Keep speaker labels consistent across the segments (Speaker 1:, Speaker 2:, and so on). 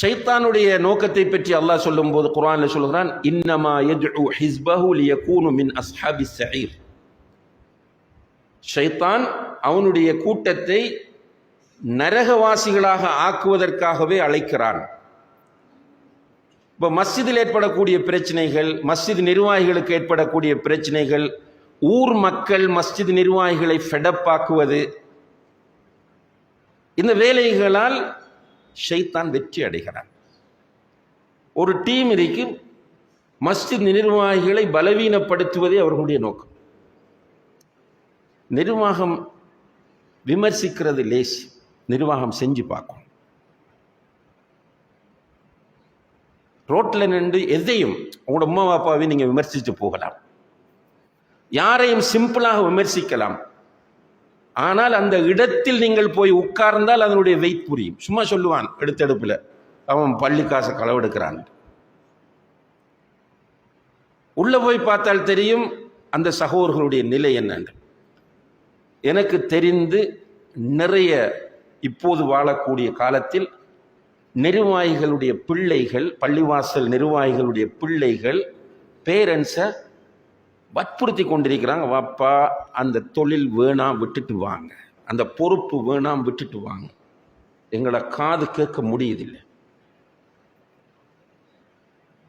Speaker 1: ஷைத்தானுடைய நோக்கத்தை பற்றி அல்லாஹ் சொல்லும்போது குரானில் சொல்கிறான் இன்னமா யத்உ ஹிஸ்பஹு லியகூனு மின் அஸ்ஹாபி சஹீர் ஷைத்தான் அவனுடைய கூட்டத்தை நரகவாசிகளாக ஆக்குவதற்காகவே அழைக்கிறான். இப்போ மஸ்ஜிதில் ஏற்படக்கூடிய பிரச்சனைகள் மஸ்ஜித் நிர்வாகிகளுக்கு ஏற்படக்கூடிய பிரச்சனைகள் ஊர் மக்கள் மஸ்ஜித் நிர்வாகிகளை ஃபெடப்பாக்குவது இந்த வேலைகளால் ஷைத்தான் வெற்றி அடைகிறான். ஒரு டீம் இருக்கு மஸ்ஜித் நிர்வாகிகளை பலவீனப்படுத்துவதே அவர்களுடைய நோக்கம். நிர்வாகம் விமர்சிக்கிறது லேசி நிர்வாகம் செஞ்சு பார்க்கும். ரோட்டில் நின்று எதையும் உங்களோட அம்மா அப்பாவையும் நீங்கள் விமர்சித்து போகலாம். யாரையும் சிம்பிளாக விமர்சிக்கலாம். ஆனால் அந்த இடத்தில் நீங்கள் போய் உட்கார்ந்தால் அதனுடைய வெயிட் புரியும். சும்மா சொல்லுவான் எடுத்தெடுப்பில். அவன் பள்ளி காசை களவெடுக்கிறான் உள்ளே போய் பார்த்தால் தெரியும் அந்த சகோதரர்களுடைய நிலை என்னன்னு. எனக்கு தெரிந்து நிறைய இப்போது வாழக்கூடிய காலத்தில் நிர்வாகிகளுடைய பிள்ளைகள் பள்ளிவாசல் நிர்வாகிகளுடைய பிள்ளைகள் பேரண்ட்ஸை வற்புறுத்தி கொண்டிருக்கிறாங்க வாப்பா அந்த தொழில் வேணாம் விட்டுட்டு வாங்க. அந்த பொறுப்பு வேணாம் விட்டுட்டு வாங்க. எங்களோட காது கேட்க முடியுதில்லை.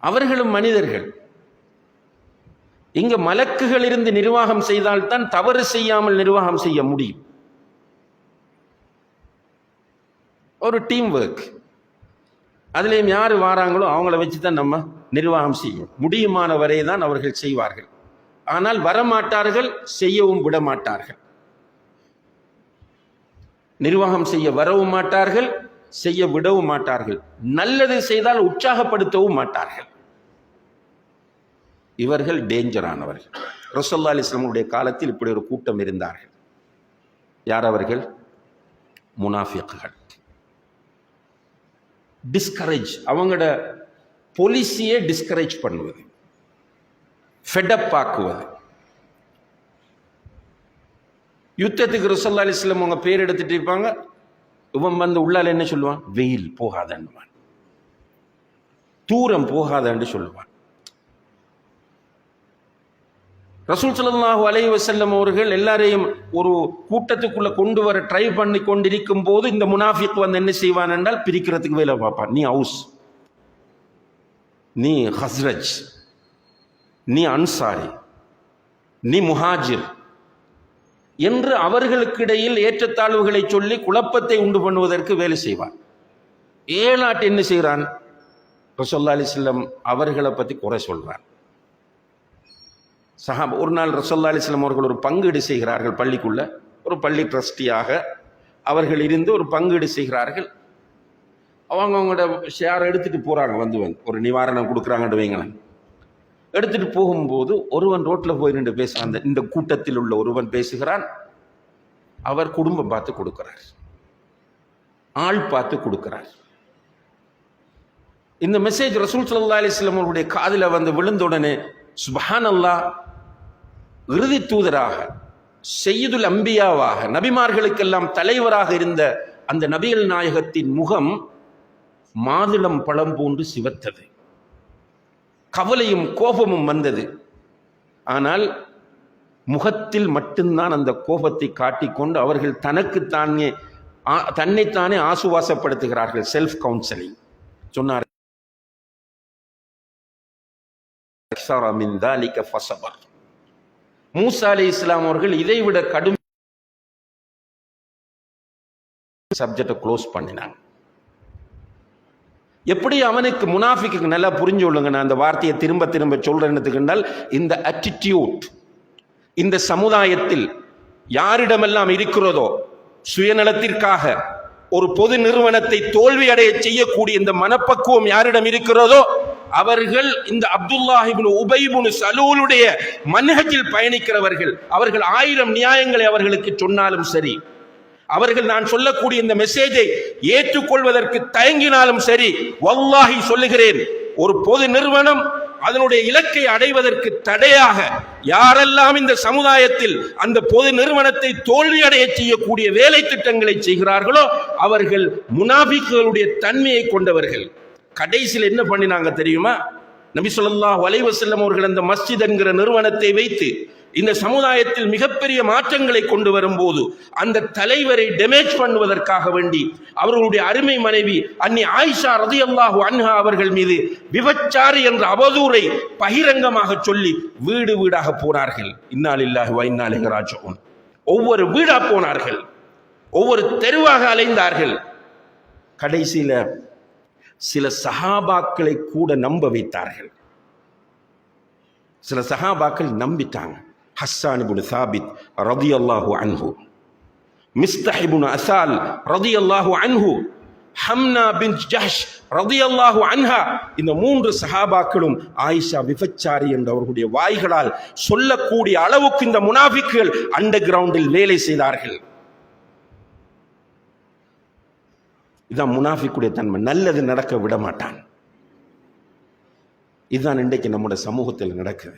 Speaker 1: அவர்களும் மனிதர்கள். இங்கே மலக்குகள் இருந்து நிர்வாகம் செய்தால்தான் தவறு செய்யாமல் நிர்வாகம் செய்ய முடியும். ஒரு டீம் ஒர்க் அதுலேயும் யார் வாராங்களோ அவங்கள வச்சு தான் நம்ம நிர்வாகம் செய்யும் முடியுமான வரை தான் அவர்கள் செய்வார்கள். ஆனால் வரமாட்டார்கள் செய்யவும் விட மாட்டார்கள் நிர்வாகம் செய்ய வரவும் மாட்டார்கள் செய்ய விடவும் மாட்டார்கள். நல்லது செய்தால் உற்சாகப்படுத்தவும் மாட்டார்கள். இவர்கள் டேஞ்சரானவர்கள். ரசோல்லா அலிஸ்லாமுடைய காலத்தில் இப்படி ஒரு கூட்டம் இருந்தார்கள். யார் அவர்கள்? முனாஃபிக்குகள். டிஸ்கரேஜ் அவங்களோட பொலிசியை டிஸ்கரேஜ் பண்ணுவது. ஃபெடப் ஆக்குவது யுத்தத்துக்கு ரசல்லா அலிஸ்லம் அவங்க பேர் எடுத்துட்டு இருப்பாங்க. இவன் வந்து உள்ளால் என்ன சொல்லுவான்? வெயில் போகாதன்னுவான். தூரம் போகாதன்னு சொல்லுவான். ரசூல் சல்லாஹூ அலை வசல்லம் அவர்கள் எல்லாரையும் ஒரு கூட்டத்துக்குள்ள கொண்டு வர ட்ரை பண்ணி கொண்டிருக்கும் போது இந்த முனாஃபிக் வந்து என்ன செய்வான் என்றால் பிரிக்கிறதுக்கு வேலை பார்ப்பான். நீ ஹவுஸ் நீ ஹஸ்ரஜ். நீ அன்சாரி நீ முஹாஜிர் என்று அவர்களுக்கிடையில் ஏற்றத்தாழ்வுகளை சொல்லி குழப்பத்தை உண்டு பண்ணுவதற்கு வேலை செய்வான். ஏழாட்டு என்ன செய்கிறான் ரசோல்லா அலிஸ்லம் அவர்களை பற்றி குறை சொல்கிறான் சஹாப் ஒரு நாள் ரசோல்லா அலிஸ்லம் அவர்கள் ஒரு பங்கீடு செய்கிறார்கள் பள்ளிக்குள்ள. ஒரு பள்ளி ட்ரஸ்டியாக அவர்கள் இருந்து ஒரு பங்கீடு செய்கிறார்கள். அவங்க அவங்களோட ஷேர் எடுத்துகிட்டு போகிறாங்க வந்து வந்து. ஒரு நிவாரணம் கொடுக்குறாங்கன்னு வைங்களேன். எடுத்துட்டு போகும்போது ஒருவன் ரோட்டில் போய் நின்று பேச அந்த இந்த கூட்டத்தில் உள்ள ஒருவன் பேசுகிறான். அவர் குடும்பம் பார்த்து கொடுக்கிறார். ஆள் பார்த்து கொடுக்கிறார். இந்த மெசேஜ் ரசூல் சல்லா அலிஸ்லாம் அவருடைய காதில் வந்து விழுந்தவுடனே சுபஹான் அல்லா இறுதி தூதராக செய்யுதுல் அம்பியாவாக நபிமார்களுக்கெல்லாம் தலைவராக இருந்த அந்த நபிகள் நாயகத்தின் முகம் மாதுளம் பழம் போன்று சிவத்தது. கவலையும் கோபமும் வந்தது. ஆனால் முகத்தில் மட்டும்தான் அந்த கோபத்தை காட்டிக்கொண்டு அவர்கள் தனக்குத்தானே தன்னைத்தானே ஆசுவாசப்படுத்துகிறார்கள் செல்ஃப் கவுன்சிலிங் சொன்னார் மூசா அலி இஸ்லாம் அவர்கள் இதை விட கடும் சப்ஜெக்டை க்ளோஸ் பண்ணினாங்க. எப்படி அவனுக்கு முனாஃபிக்கு நல்லா புரிஞ்சு கொள்ளுங்க நான் அந்த வார்த்தையை திரும்ப திரும்ப சொல்றேன்னு இந்த அட்டிடியூட் இந்த சமுதாயத்தில் யாரிடமெல்லாம் இருக்கிறதோ சுயநலத்திற்காக ஒரு பொது நிறுவனத்தை தோல்வி அடைய செய்யக்கூடிய இந்த மனப்பக்குவம் யாரிடம் இருக்கிறதோ அவர்கள் இந்த அப்துல்லாஹிபின் உபைபுனு சலூலுடைய மன்ஹஜில் பயணிக்கிறவர்கள் அவர்கள் ஆயிரம் நியாயங்களை அவர்களுக்கு சொன்னாலும் சரி அவர்கள் நான் சொல்லக்கூடிய இந்த மெசேஜை ஏற்றுக்கொள்வதற்கு தயங்கினாலும் சரி வல்லாகி சொல்லுகிறேன் ஒரு பொது நிறுவனம் அதனுடைய இலக்கை அடைவதற்கு தடையாக யாரெல்லாம் இந்த சமுதாயத்தில் அந்த பொது நிறுவனத்தை தோல்வியடைய செய்யக்கூடிய வேலை திட்டங்களை செய்கிறார்களோ அவர்கள் முனாபிக்குகளுடைய தன்மையை கொண்டவர்கள். கடைசியில் என்ன பண்ணினாங்க தெரியுமா? நபி சொல்லா வலைவசல்லம் அவர்கள் அந்த மஸ்ஜித் என்கிற நிறுவனத்தை வைத்து இந்த சமுதாயத்தில் மிகப்பெரிய மாற்றங்களை கொண்டு வரும்போது அந்த தலைவரை டேமேஜ் பண்ணுவதற்காக வேண்டி அவர்களுடைய அருமை மனைவி அன்னி ஆயிஷா ரதி அல்லாஹு அன்ஹா அவர்கள் மீது விபச்சாரி என்ற அவதூரை பகிரங்கமாக சொல்லி வீடு வீடாக போனார்கள். இன்னாலில்லாஹி வ ஒவ்வொரு வீடா போனார்கள். ஒவ்வொரு தெருவாக அலைந்தார்கள். கடைசியில சில சஹாபாக்களை கூட நம்ப வைத்தார்கள். சில சஹாபாக்கள் நம்பிட்டாங்க. ஹஸ்ஸானுபுன் சாபித் சாபித் ரதியல்லாஹு அன்ஹு. மிஸ்தஹிபுன் அசால் அசால் ரதியல்லாஹு அன்ஹு. ஹம்னா பின் ஜஹஷ் ரதியல்லாஹு அன்ஹா. இந்த மூன்று சஹாபாக்களும் ஆயிஷா விபச்சாரி என்றவர்களுடைய வாய்களால் சொல்லக்கூடிய அளவுக்கு இந்த முனாஃபிக்குகள் அண்டர் கிரவுண்டில் வேலை செய்தார்கள். இதான் முனாஃபிக்குடைய தன்மை. நல்லது நடக்க விட மாட்டான். இதுதான் இன்றைக்கு நம்முடைய சமூகத்தில் நடக்குது.